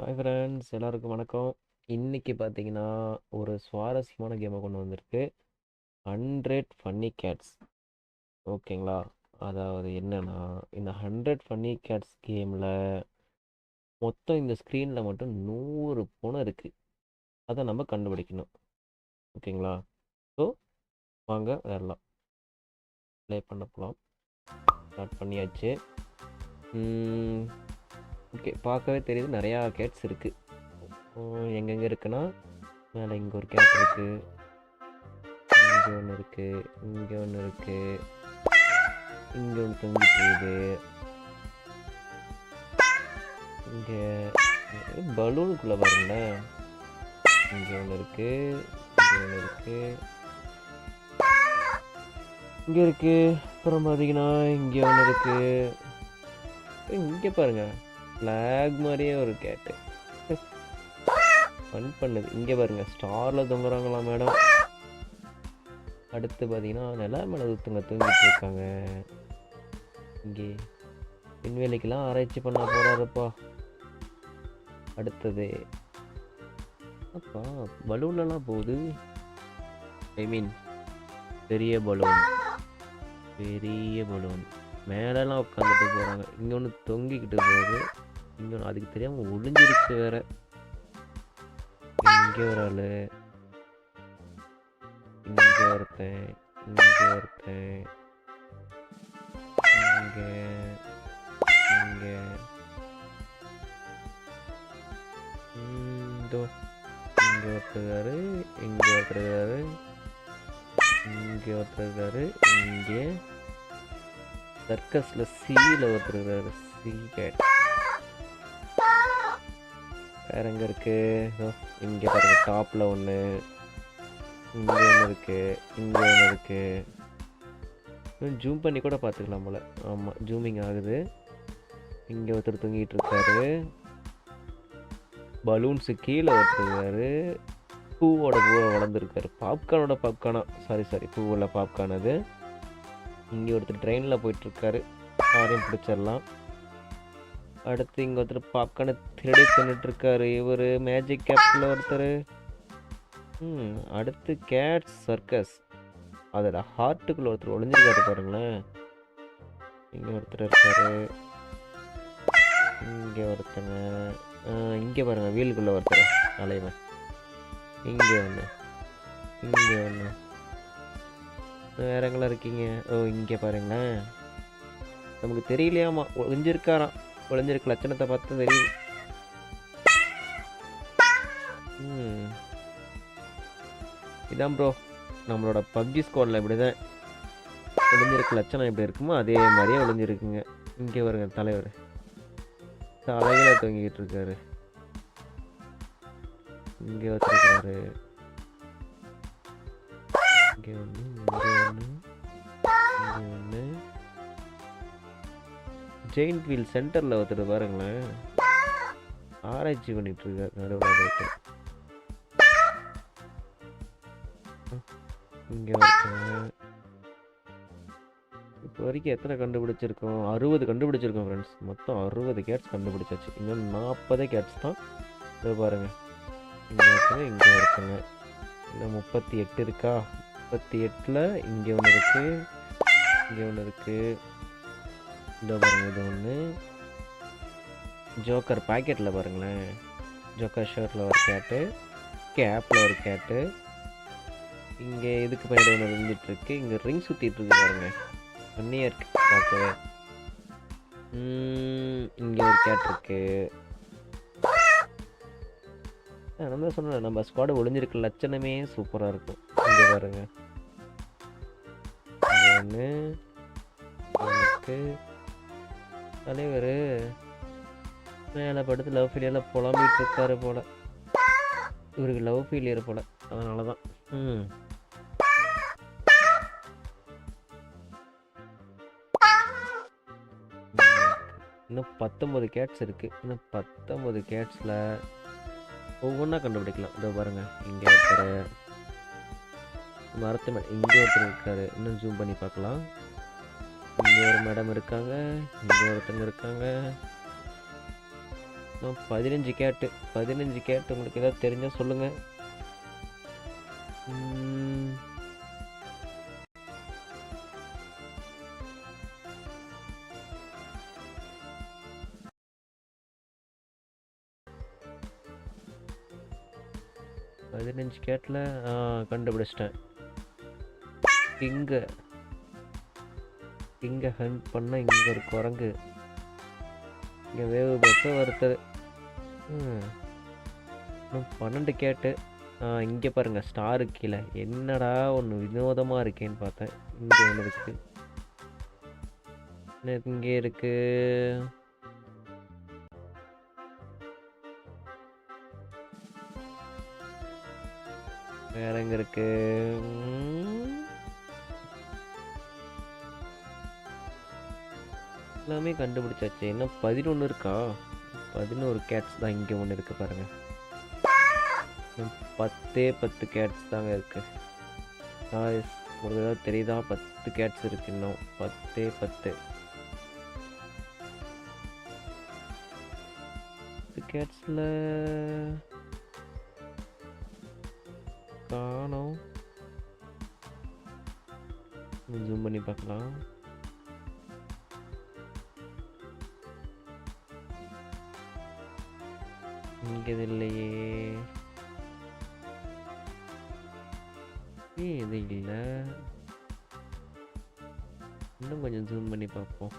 Hi friends எல்லாருக்கும் வணக்கம். இன்றைக்கி பார்த்தீங்கன்னா ஒரு சுவாரஸ்யமான கேமை கொண்டு வந்திருக்கு. ஹண்ட்ரட் ஃபன்னி கேட்ஸ் ஓகேங்களா? அதாவது என்னென்னா இந்த ஹண்ட்ரட் ஃபன்னி கேட்ஸ் கேமில் மொத்தம் இந்த ஸ்க்ரீனில் மட்டும் நூறு பூனை இருக்குது அதை நம்ம கண்டுபிடிக்கணும். ஓகேங்களா? ஸோ வாங்க வரலாம் ப்ளே பண்ண போகலாம் ஸ்டார்ட் பண்ணியாச்சு. ஓகே பார்க்கவே தெரியுது. நிறையா கேட்ஸ் இருக்குது எங்கெங்கே இருக்குன்னா மேலே இங்கே ஒரு கேட் இருக்குது இங்கே ஒன்று இருக்குது இங்கே ஒன்று இருக்குது இங்கே ஒன்று தொங்கி போகுது இங்கே பலூனுக்குள்ளே பாருங்களேன் இங்கே ஒன்று இருக்குது இங்கே ஒன்று இருக்குது இங்கே இருக்குது அப்புறம் பார்த்தீங்கன்னா இங்கே ஒன்று இருக்குது இங்கே பாருங்கள் ஃப்ளாக் மாதிரியே ஒரு கேட்டு ஃபன் பண்ணுது. இங்கே பாருங்க ஸ்டாரில் தொங்குறாங்களா மேடம் அடுத்து பார்த்தீங்கன்னா நிலா மேலே தூங்க தூங்கிட்டு இருக்காங்க. இங்கே விண்வெளிக்கெல்லாம் ஆராய்ச்சி பண்ண போகிறாருப்பா அடுத்தது அப்பா பலூன்லலாம் போகுது. ஐ மீன் பெரிய பலூன் பெரிய பலூன் மேலெல்லாம் உட்காந்துட்டு போகிறாங்க இங்கே ஒன்று தொங்கிக்கிட்டு போகுது. இங்கே அதுக்கு தெரியாமல் ஒளிஞ்சிருச்சு வேற. இங்கே ஒரு ஆள். இங்கே ஒருத்தன். இங்கே ஒருத்தன். இங்கே. இங்கே. இதோ இங்கே ஒருத்தருக்காரு இங்கே ஒருத்தருக்காரு இங்கே ஒருத்தருக்காரு இங்கே. சர்க்கஸில் சீல ஒருத்தர் சீ கேட் வேற எங்கே இருக்கு இங்கே பாருங்க டாப்பில் ஒன்று இங்கே ஒன்று இருக்கு இங்கே ஒன்று இருக்கு. ஜூம் பண்ணி கூட பார்த்துக்கலாம் போல. ஆமாம் ஜூமிங் ஆகுது. இங்கே ஒருத்தர் தூங்கிட்டு இருக்காரு. பலூன்ஸு கீழே ஒருத்தருக்காரு பூவோட பூவை வளர்ந்துருக்காரு. பாப்கார்னோட பாப்கார்னா சாரி சாரி பூவில் பாப்கார்ன் அது. இங்கே ஒருத்தர் ட்ரெயினில் போயிட்டுருக்காரு யாரையும் பிடிச்சிடலாம். அடுத்து இங்கே ஒருத்தர் பாப்கார்னை திருடி தின்னுட்டுருக்காரு. இவர் மேஜிக் கேப்பில் ஒருத்தர். ம் அடுத்து கேட்ஸ் சர்க்கஸ் அதோட ஹார்ட்டுக்குள்ள ஒருத்தர் ஒளிஞ்சிருக்காரு பாருங்களேன். இங்கே ஒருத்தர் இருக்காரு. இங்கே ஒருத்தங்க. இங்கே பாருங்கள் வீலுக்குள்ளே ஒருத்தர். அலைவன் இங்கே ஒன்று இங்கே ஒன்று வேற எங்கெல்லாம் இருக்கீங்க? ஓ இங்கே பாருங்களேன். நமக்கு தெரியலையாமா? ஒளிஞ்சிருக்காராம். ஒளிஞ்சிருக்க லட்சணத்தை பார்த்து தெரியுது இதான் ப்ரோ நம்மளோட பப்ஜி ஸ்கோரில் இப்படி தான் ஒளிஞ்சிருக்க லட்சணம் எப்படி இருக்குமோ அதே மாதிரியே ஒளிஞ்சிருக்குங்க இங்கே வருங்க தலைவர். தலையில் தொங்கிக்கிட்டு இருக்காரு. இங்கே வச்சிருக்காரு இங்கே ஒன்று இங்கே ஒன்று இங்கே ஒன்று ஜெயின் வீல் சென்டரில் ஒருத்தர் பாருங்களேன். ஆராய்ச்சி பண்ணிட்டு இருக்கார் நடுவில் இங்கே இப்போ வரைக்கும் எத்தனை கண்டுபிடிச்சிருக்கோம்? அறுபது கண்டுபிடிச்சிருக்கோம் ஃப்ரெண்ட்ஸ் மொத்தம் அறுபது கேட்ஸ் கண்டுபிடிச்சாச்சு. இன்னும் நாற்பதே கேட்ஸ் தான். இது பாருங்கள் இங்கே இருக்குங்க இங்கே இருக்குங்க இன்னும் முப்பத்தி எட்டு இருக்கா? முப்பத்தி எட்டில் இங்கே ஒன்று இருக்குது இங்கே ஒன்று இருக்குது இதோ பாருங்கள் இது ஒன்று ஜோக்கர் பாக்கெட்டில் பாருங்களேன். ஜோக்கர் ஷர்ட்டில் ஒரு கேட்டு கேப்பில் ஒரு கேட்டு. இங்கே இதுக்கு பயிர் ஒன்று இருந்துகிட்ருக்கு இங்கே ரிங் சுற்றிட்டுருக்கு பாருங்க. பண்ணியாக இருக்கு பார்க்கவே. இங்கே ஒரு கேட் இருக்கு. நான் தான் சொன்னேன் நம்ம ஸ்குவாடு ஒளிஞ்சிருக்க லட்சணமே சூப்பராக இருக்கும். இங்கே பாருங்க. ஒன்று தலைவர். மேலே படுத்து லவ் ஃபெயிலியரில் புலம்பிட்டு இருக்காரு போல. இவருக்கு லவ் ஃபெயிலியர் போல. அதனால தான் ம். இன்னும் பத்தொம்பது கேட்ஸ் இருக்குது இன்னும் பத்தொம்பது கேட்ஸில் ஒவ்வொன்றா கண்டுபிடிக்கலாம். இதோ பாருங்கள் இங்கே ஒருத்தர். மரத்து மேலே இங்கே ஒருத்தர் இருக்காரு. இன்னும் ஜூம் பண்ணி பார்க்கலாம். இங்கே ஒரு மேடம் இருக்காங்க இங்கே ஒருத்தங்க இருக்காங்க. பதினஞ்சு கேட்டு பதினஞ்சு கேட்டு உங்களுக்கு ஏதாவது தெரிஞ்சால் சொல்லுங்கள் பதினஞ்சு கேட்டில் கண்டுபிடிச்சிட்டேன். இங்கே. இங்கே ஹண்ட் பண்ண இங்கே ஒரு குரங்கு. இங்கே வேவு பஸ்ஸை வருத்தது இன்னும் பன்னெண்டு கேட்டு. இங்கே பாருங்கள் ஸ்டாரு கீழே. என்னடா ஒன்று வினோதமாக இருக்கேன்னு பார்த்தேன். இங்கே ஒன்று இருக்கு இங்கே இருக்கு? வேற எங்க இருக்கு? எல்லாமே கண்டுபிடிச்சாச்சு. இன்னும் பதினொன்று இருக்கா? பதினோரு கேட்ஸ் தான் இங்கே ஒன்று இருக்கு பாருங்க. பத்தே பத்து கேட்ஸ் தாங்க இருக்கு. உங்களுக்கு ஏதாவது தெரியுதா? பத்து கேட்ஸ் இருக்கு இன்னும். பத்தே பத்து. பத்து கேட்ஸில் காணும். ஜூம் பண்ணி பார்க்கலாம். இங்க இது இல்லையே ஏய் இது இல்லை. இன்னும் கொஞ்சம் ஜூம் பண்ணி பார்ப்போம்.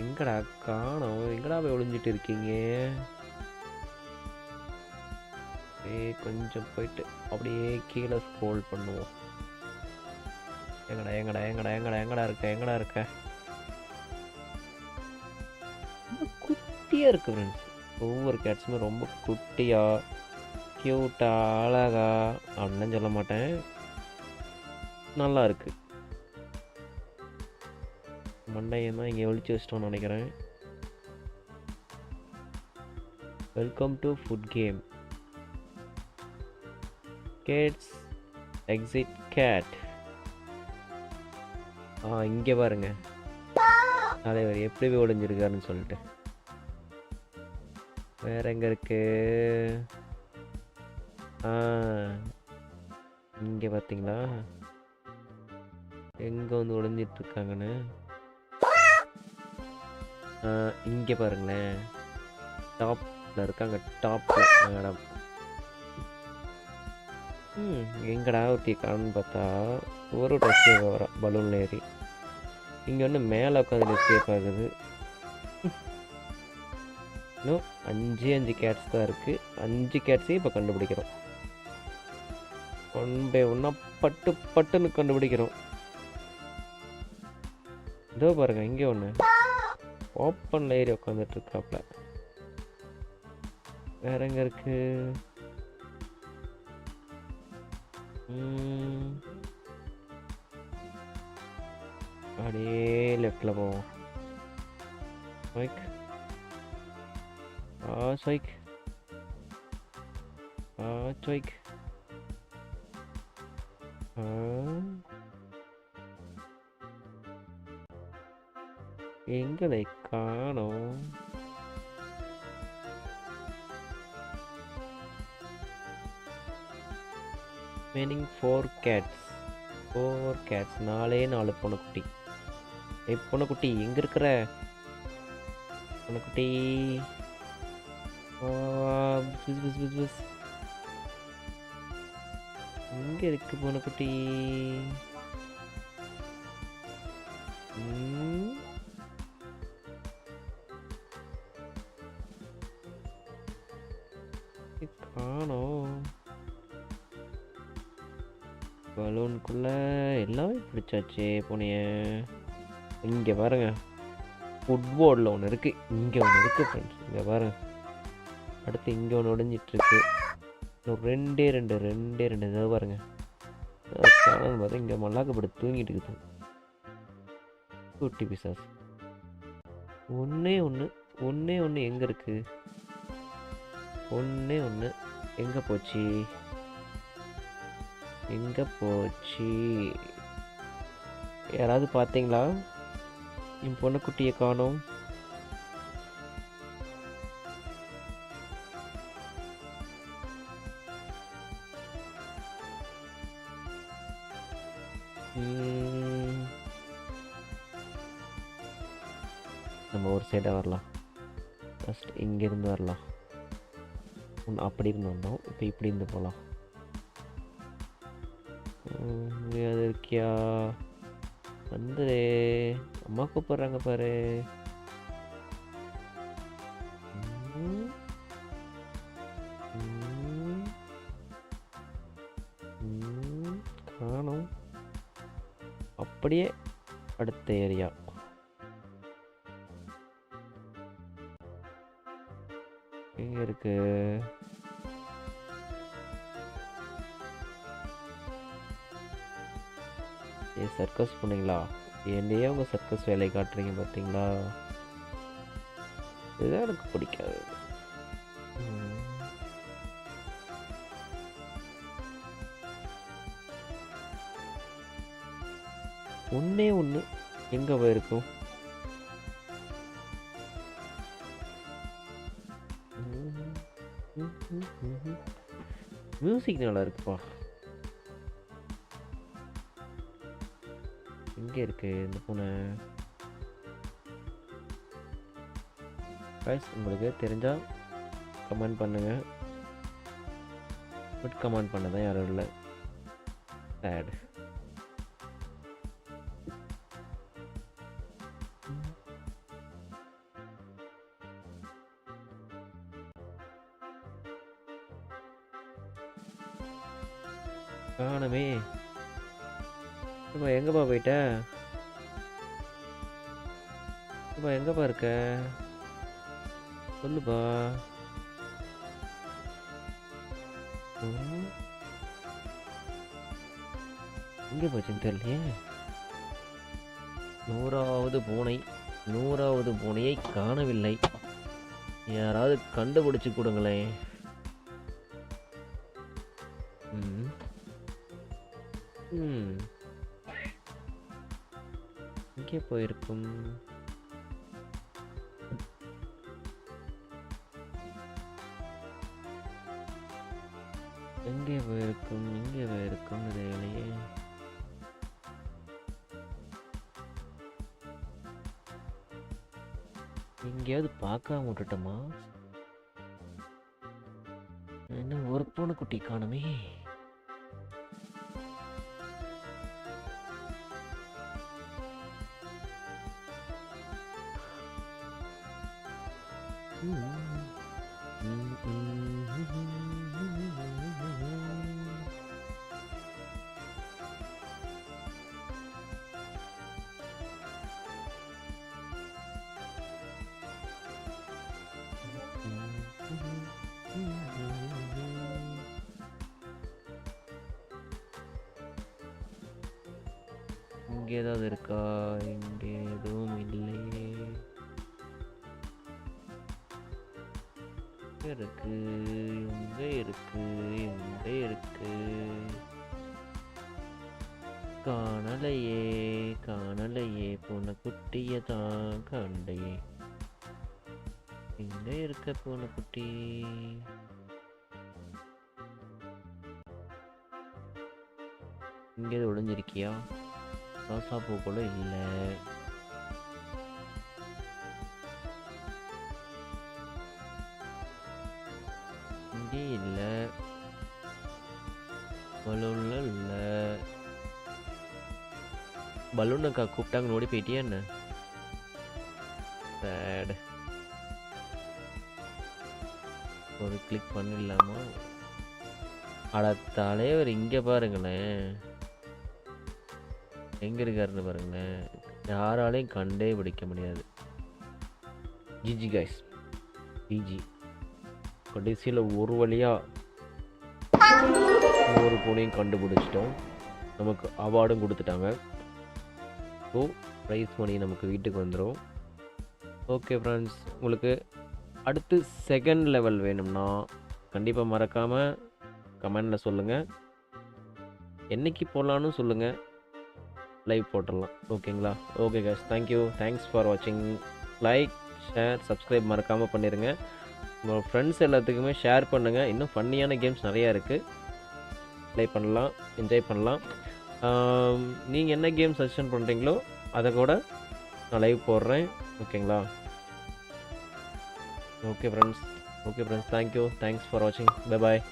எங்கடா காணோம்? எங்கடா போய் ஒளிஞ்சிட்டு இருக்கீங்க? ஏய் கொஞ்சம் போயிட்டு அப்படியே கீழே ஸ்க்ரோல் பண்ணுவோம். எங்கடா எங்கடா எங்கடா எங்கடா எங்கடா இருக்க எங்கடா இருக்க? ரொம்ப குட்டியா இருக்கு ஃப்ரெண்ட்ஸ் ஒவ்வொரு கேட்ஸுமே ரொம்ப குட்டியா கியூட்டா அழகா அப்படின்னு சொல்ல மாட்டேன். நல்லா இருக்கு. மண்டையை தான் இங்கே ஒழிச்சு வச்சிட்டோம்னு நினைக்கிறேன். Welcome to food game gates exit gate ஆ இங்கே பாருங்க. தலைவர் எப்படி போய் ஒளிஞ்சிருக்காருன்னு சொல்லிட்டு. வேற எங்க இருக்கு? ஆ இங்கே பார்த்தீங்களா? எங்கே வந்து ஒளிஞ்சிட்டு இருக்காங்கன்னு இங்கே பாருங்களேன். டாப்பில் இருக்காங்க டாப்பில் மேடம் ம் எங்கடா ஒருத்தி காணுன்னு பார்த்தா ஒரு எஸ்கேப் வரா பலூனில் ஏறி. இங்கே ஒன்று மேலே உட்காந்து எஸ்கேப் ஆகுது இன்னும் அஞ்சு அஞ்சு கேட்ஸ் தான் இருக்குது அஞ்சு கேட்ஸையும் இப்போ கண்டுபிடிக்கிறோம். ஒன் பை ஒன்றா பட்டு பட்டுன்னு கண்டுபிடிக்கிறோம். இதோ பாருங்க இங்கே ஒன்று ஓப்பனில் ஏறி உட்காந்துட்டு இருக்காப்ல. வேற எங்கே இருக்குது ம். அப்படியே லெஃப்டில் போவோம் ஸ்வைக் ஆ ஸ்வைக் ஆ ஸ்வைக் ஆ எங்களை காணோம் meaning four gates four gates நாலே நாலு பொண்ணுக்குட்டி. ஏ பொண்ணுக்குட்டி எங்கே இருக்கிற? பொண்ணுக்குட்டி. வா, பிஸ் பிஸ் பிஸ் பிஸ். எங்கே இருக்கு பொண்ணுக்குட்டி? ம். பிடிச்சாச்சே பூனைய. இங்கே பாருங்க. ஃபுட்போர்டில் ஒன்று இருக்குது இங்கே ஒன்று இருக்குது ஃப்ரெண்ட்ஸ் இங்கே பாருங்கள் அடுத்து இங்கே ஒன்று உடஞ்சிட்ருக்கு இன்னும் ரெண்டே ரெண்டு ரெண்டே ரெண்டு. இதாக பாருங்க. பார்த்தா இங்கே மல்லாக்கப்படுத்து தூங்கிட்டு இருக்குது. குட்டி பிசாஸ் ஒன்றே ஒன்று ஒன்றே ஒன்று எங்கே இருக்குது ஒன்றே ஒன்று எங்கே போச்சு? எங்கே போச்சு? யாராவது பார்த்தீங்களா? என் பொண்ணுக்குட்டியை காணோம். நம்ம ஒரு சைடாக வரலாம். ஃபஸ்ட் இங்கேருந்து வரலாம். ஒன்று அப்படி இருந்து வந்தோம். இப்போ இப்படி இருந்து போகலாம் இருக்கியா? வந்துரு அம்மா கூப்பிடுறாங்க பாரு காணும் அப்படியே அடுத்த ஏரியா சர்க்கஸ் பண்ணீங்களா என்னையே உங்க சர்க்கஸ் வேலை காட்டுறீங்க பார்த்தீங்களா இதுதான் எனக்கு பிடிக்காது ஒன்றே ஒன்று எங்கே போயிருக்கும் மியூசிக் நல்லா இருக்குப்பா எங்கே இருக்கு இந்த பூனை? கைஸ் உங்களுக்கு தெரிஞ்சால் கமெண்ட் பண்ணுங்க. பட் கமெண்ட் பண்ண தான் யாரும் இல்லை. சேடு எங்கே போச்சுன்னு தெரியலையே? நூறாவது பூனை நூறாவது பூனையை காணவில்லை. யாராவது கண்டுபிடிச்சு கொடுங்களேன். ம். ம். போயிருக்கும்? எங்கே போயிருக்கும் எங்கே போயிருக்கும் எங்கேயாவது பார்க்காம விட்டுட்டோமா? என்ன ஒரு பூனைக்குட்டி காணுமே. இங்கே ஏதாவது இருக்கா? இங்கே எதுவும் இல்லையே இருக்கு? எங்கே இருக்கு? எங்கே இருக்கு? காணலையே காணலையே பூனைக்குட்டிய தான் கண்டையே. எங்கே இருக்க பூனைக்குட்டி? இங்கே ஒளிஞ்சிருக்கியா? ரோசா பூ கூட இல்லை இங்கே இல்லை பலூன்ல இல்லை பலூன் அக்கா கூப்பிட்டாங்க ஓடி போயிட்டியா என்ன சேட் ஒரு கிளிக் பண்ணிடலாமா அட தலைவர் இங்கே பாருங்களேன் எங்கே இருக்காருன்னு பாருங்களேன் யாராலையும் கண்டே பிடிக்க முடியாது. GG guys GG. கடைசியில் ஒரு வழியாக ஒரு பூனையும் கண்டுபிடிச்சிட்டோம். நமக்கு அவார்டும் கொடுத்துட்டாங்க. ஸோ ப்ரைஸ் மணி நமக்கு வீட்டுக்கு வந்துடும் ஓகே ஃப்ரெண்ட்ஸ் உங்களுக்கு அடுத்து செகண்ட் லெவல் வேணும்னா கண்டிப்பாக மறக்காமல் கமெண்டில் சொல்லுங்கள் என்னைக்கு போகலான்னு சொல்லுங்கள் லைவ் போட்டுடலாம். ஓகேங்களா okay guys thank you thanks for வாட்சிங் லைக் ஷேர் சப்ஸ்கிரைப் மறக்காமல் பண்ணிடுங்க உங்கள் ஃப்ரெண்ட்ஸ் எல்லாத்துக்குமே ஷேர் பண்ணுங்கள் இன்னும் ஃபன்னியான கேம்ஸ் நிறையா இருக்குது ப்ளே பண்ணலாம். என்ஜாய் பண்ணலாம். நீங்கள் என்ன கேம் சஜஷன் பண்ணுறீங்களோ அதை கூட நான் லைவ் போடுறேன். ஓகேங்களா okay friends okay friends thank you thanks for வாட்சிங் பை பாய்